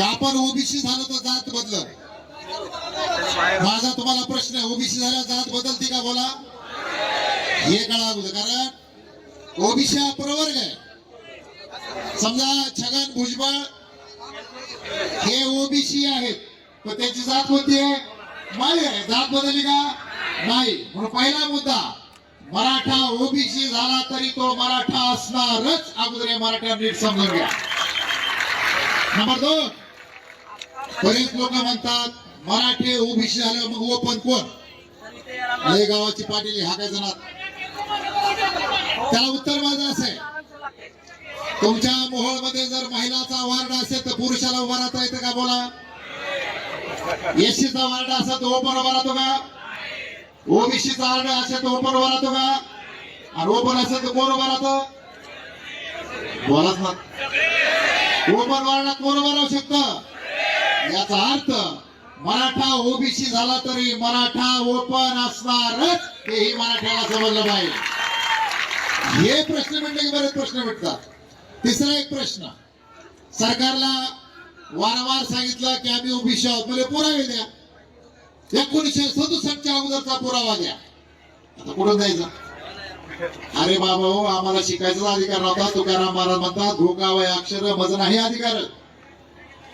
आपण ओबीसी झालं तर जात बदल माझा तुम्हाला प्रश्न आहे ओबीसी झाला जात बदलती का बोला? हे कळा अगोदर कारण ओबीसी हा प्रवर्ग आहे. समजा छगन भुजबळ हे ओबीसी आहेत पण त्याची जात कोणती आहे? माळी आहे. जात बदलली का? नाही. म्हणून पहिला मुद्दा मराठा ओबीसी झाला तरी तो मराठा असणारच. अगोदर मराठा नीट समजून घ्या. नंबर दोन बरेच लोक म्हणतात मराठी ओबीसी झालं मग ओपन कोण? लय गावाची पाटील हाकायचं ना त्याला उत्तर माझं असे तुमच्या तुमच्या मोहोळमध्ये जर महिलाचा वार्ड असेल तर पुरुषाला उभा राहता येतं का बोला? एसीचा वार्ड असेल तर ओपन उभा राहतो का? ओबीसीचा वार्ड असेल तर ओपन उभा राहतो का? आणि ओपन असेल तर कोण उभा राहतो? बोलाच ना. ओपन वार्डात कोण उभा राहू शकतं? याचा अर्थ मराठा ओबीसी झाला तरी मराठा ओपन असणारच हेही मराठ्याला समजलं पाहिजे. हे प्रश्न मिटले की बरेच प्रश्न भेटतात तिसरा एक प्रश्न सरकारला वारंवार सांगितलं की आम्ही ओबीसी आहोत मला पुरावे द्या. एकोणीसशे सदुसष्टच्या अगोदरचा पुरावा द्या. आता कुठं जायचं? अरे बाबा हो आम्हाला शिकायचा अधिकार नव्हता. तुकाराम महाराज म्हणतात धोका वय अक्षर मज नाही अधिकार.